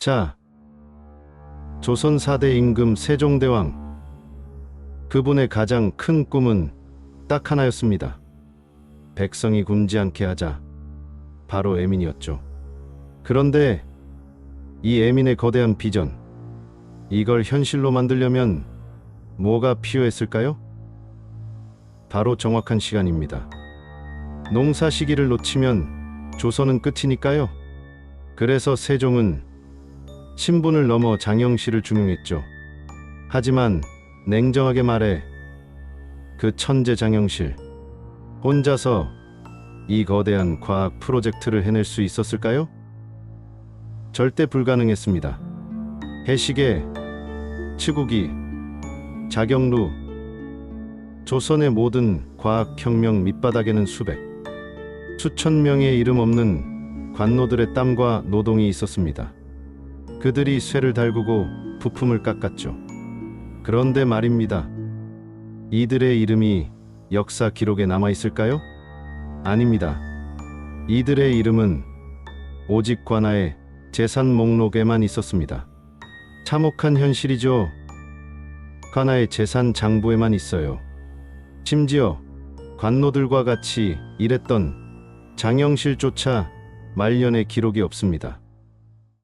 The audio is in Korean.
자, 조선 4대 임금 세종대왕. 그분의 가장 큰 꿈은 딱 하나였습니다. 백성이 굶지 않게 하자. 바로 애민이었죠. 그런데 이 애민의 거대한 비전, 이걸 현실로 만들려면 뭐가 필요했을까요? 바로 정확한 시간입니다. 농사 시기를 놓치면 조선은 끝이니까요. 그래서 세종은 신분을 넘어 장영실을 중용했죠. 하지만 냉정하게 말해 그 천재 장영실 혼자서 이 거대한 과학 프로젝트를 해낼 수 있었을까요? 절대 불가능했습니다. 해시계, 치국이, 자경루, 조선의 모든 과학혁명 밑바닥에는 수백, 수천 명의 이름 없는 관노들의 땀과 노동이 있었습니다. 그들이 쇠를 달구고 부품을 깎았죠. 그런데 말입니다. 이들의 이름이 역사 기록에 남아 있을까요? 아닙니다. 이들의 이름은 오직 관아의 재산 목록에만 있었습니다. 참혹한 현실이죠. 관아의 재산 장부에만 있어요. 심지어 관노들과 같이 일했던 장영실조차 말년의 기록이 없습니다.